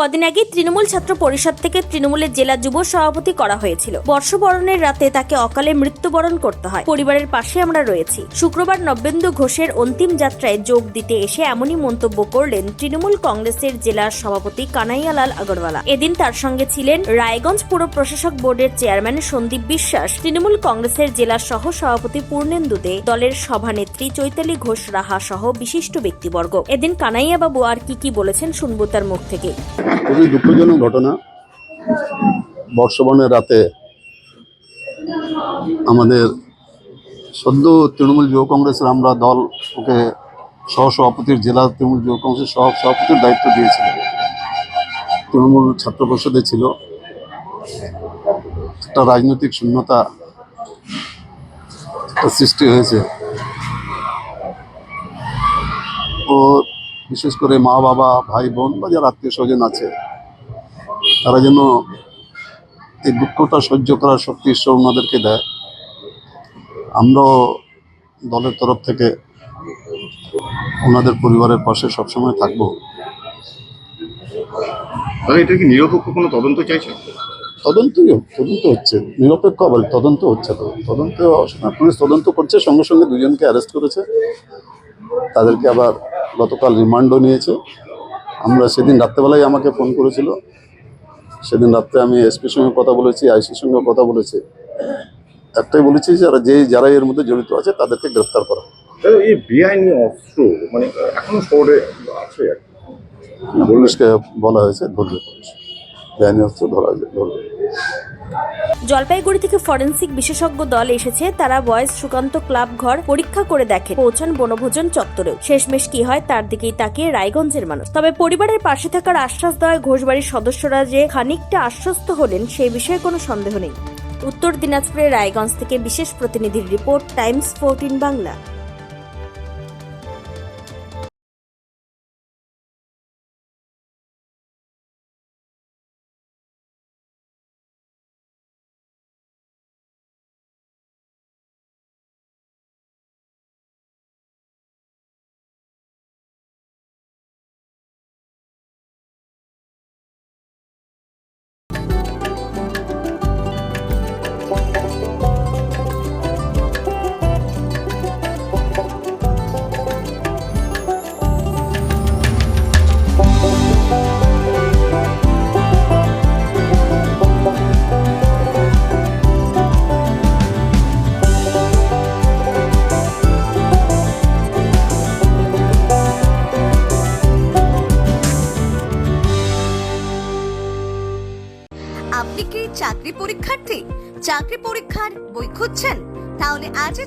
কদিন আগে তৃণমূল ছাত্র পরিষদ থেকে তৃণমূলের জেলা যুব সভাপতি করা হয়েছিল। বর্ষবরণের রাতে তাকে অকালে মৃত্যুবরণ করতে হয়। পরিবারের পাশে আমরা রয়েছি। শুক্রবার নবেন্দু ঘোষের অন্তিম যাত্রায় যোগ দিতে এসে এমনই মন্তব্য করলেন তৃণমূল কংগ্রেসের জেলার সভাপতি কানাইয়ালাল আগরওয়ালা। এদিন তার সঙ্গে ছিলেন রায়গঞ্জ পুর প্রশাসক বোর্ডের চেয়ারম্যান সন্দীপ বিশ্বাস, তৃণমূল কংগ্রেসের জেলার সহ সভাপতি পূর্ণেন্দু দে, দলের সভানেত্রী চৈতালি ঘোষ রাহা সহ বিশিষ্ট ব্যক্তিবর্গ। এদিন কানাইয়া বাবু আর কি কি বলেছেন শুনব তার মুখ থেকে। খুবই দুঃখজনক ঘটনা। বর্ষবরণের রাতে আমাদের সদ্য তৃণমূল যুব কংগ্রেসের আমরা দল ওকে সহসভাপতির, জেলা তৃণমূল যুব কংগ্রেসের সহ সভাপতির দায়িত্ব দিয়েছিল। তৃণমূল ছাত্র পরিষদে ছিল। একটা রাজনৈতিক শূন্যতা সৃষ্টি হয়েছে। ও বিশেষ করে মা বাবা ভাই বোন বা যারা আত্মীয় স্বজন আছে তারা যেন এই দুঃখটা সহ্য করার শক্তি ঈশ্বর ওনাদেরকে দেয়। আমরাও দলের তরফ থেকে ওনাদের পরিবারের পাশে সবসময় থাকব। এটা কি নিরপেক্ষ কোনো তদন্ত চাইছেন তদন্তই তদন্ত হচ্ছে। নিরপেক্ষ আবার তদন্ত হচ্ছে তো। তদন্ত পুলিশ তদন্ত করছে সঙ্গে সঙ্গে দুজনকে অ্যারেস্ট করেছে। তাদেরকে আবার গতকাল রিমান্ডও নিয়েছে। আমরা সেদিন রাত্রেবেলায় আমাকে ফোন করেছিল। সেদিন রাত্রে আমি এসপির সঙ্গে কথা বলেছি আইসির সঙ্গে কথা বলেছি। একটাই বলেছি যারা যে যারা এর মধ্যে জড়িত আছে তাদেরকে গ্রেফতার করা। তাহলে এই বেআইনি অস্ত্র মানে এখনও শহরে আছে? পুলিশকে বলা হয়েছে ধরবে পুলিশ। বেআইনি অস্ত্র ধরা ধরবে। জলপাইগুড়ি থেকে ফরেন্সিক বিশেষজ্ঞ দল এসেছে। তারা বয়স সুকান্ত ক্লাব ঘর পরীক্ষা করে দেখে পৌঁছান বনভোজন চত্বরেও। শেষমেশ কি হয় তার দিকেই তাকিয়ে রায়গঞ্জের মানুষ। তবে পরিবারের পাশে থাকার আশ্বাস দেওয়ায় ঘোষবাড়ির সদস্যরা যে খানিকটা আশ্বস্ত হলেন সেই বিষয়ে কোনো সন্দেহ নেই। উত্তর দিনাজপুরের রায়গঞ্জ থেকে বিশেষ প্রতিনিধির রিপোর্ট, টাইমস ফোরটিন বাংলা। আপনি কি চাকরি পরীক্ষার্থী? চাকরি পরীক্ষার বই খুঁজছেন? তাহলে আজই